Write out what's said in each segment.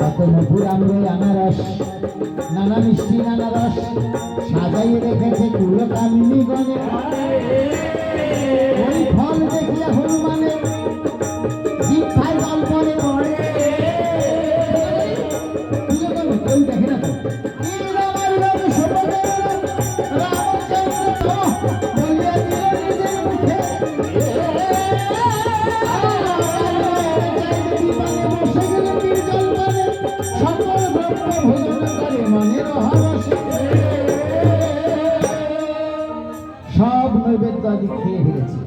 কত মধুর আমরে আনারস, নানা মিষ্টি, নানা রস, সাজাইয়ে রেখেছে কুলো গণে ওই ফল হনুমানে জল পরে। দেখে না খেয়ে ফেলেছে।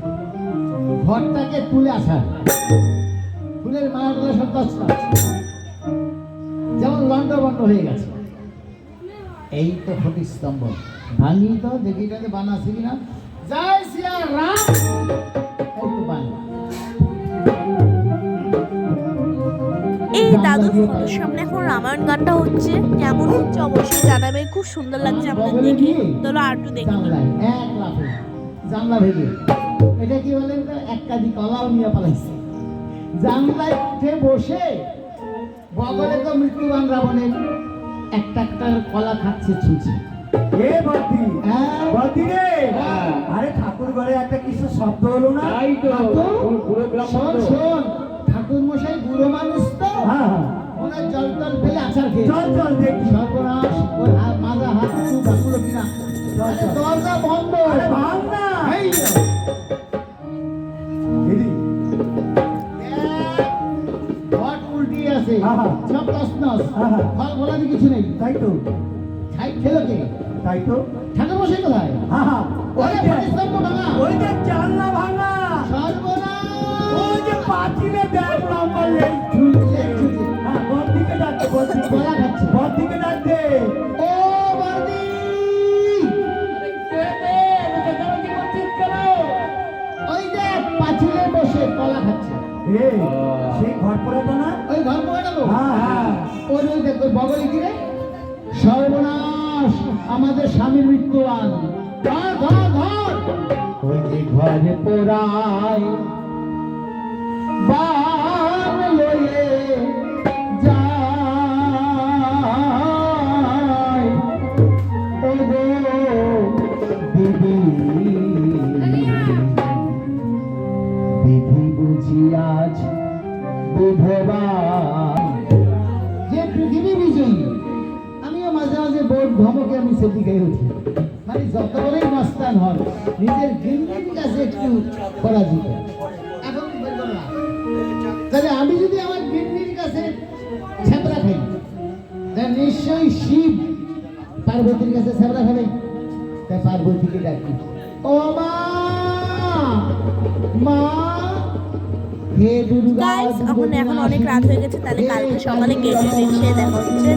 ঘরটাকে তুলে আসা ফুলের মালাগুলো সব দশটা যেমন লন্ড বন্ড হয়ে গেছে। এই তো ফটি স্তম্ভ। ভাঙি তো দেখি বানাছি কিনা। জয় রাম। এই দাদুর ফটোর সামনে এখন রামায়ণ গানটা হচ্ছে। কেমন হচ্ছে অবশ্যই জানাবে খুব সুন্দর লাগছে আমাদের দেখে। চলো আর একটু দেখি। জানলায় এক লাফে। জানলা ভেঙে। এটা কি বলেন তো? এক কাজি কলাও নিয়ে পালাইছে। জানলায় উঠে বসে বগলে তো মৃত্যুবান রাবণের একটা একটা কলা খাচ্ছে ছুঁচি। বদ্দি হ্যাঁ। রে। হ্যাঁ। আরে ঠাকুর ঘরে একটা কিছু শব্দ হলো না? তাই তো শোন শোন ঠাকুর মশাই বুড়ো মানুষ তো। হ্যাঁ হ্যাঁ। ওনার জল টল ফেলে আছাড় খেয়ে চল চল দেখি। সর্বনাশ ওর মাজা হাত কিনা। দরজা বন্ধ। আরে আছে। তসনস আহা। ফল ফলাদি কিছু নেই। তাই তো। খাই খেলো কে? তাই তো। ঠাকুর বসে কোথায়? হ্যাঁ হ্যাঁ। ওই যে ভাঙা ওই যে জানলা ভাঙা। সর্বনাশ। ওই যে পাঁচিলে ব্যাগ লম্বা লেজ ঝুলছে। হ্যাঁ বদ্দিকে ডাকতে বদ্দিকে গলা খাচ্ছে। বদ্দিকে ডাকতে ও বর্দি ওই যে পাঁচিলে বসে কলা খাচ্ছে। সেই ঘর পড়াটা না? গেল হ্যাঁ হ্যাঁ ওই ওই দেখ বগলে কি রে? সর্বনাশ আমাদের স্বামীর মৃত্যু আন ধর ধর ধর। ওই যে ঘরে পোড়ায় বান লয়ে যায়। ও গো দিদি বুঝি আজ আমিও মাঝে মাঝে বোর্ড ধমকে আমি সেটি মস্তান কাছে তাহলে আমি যদি আমার গিন্দির কাছে ছ্যাপড়া খাই, তাহলে নিশ্চয়ই শিব পার্বতীর কাছে ছ্যাপড়া খাবে। তাই পার্বতীকে ডাকি। ও মা! গাইস এখন এখন অনেক রাত হয়ে গেছে তাহলে কালকে সকালে গেটে এসে দেখা হচ্ছে।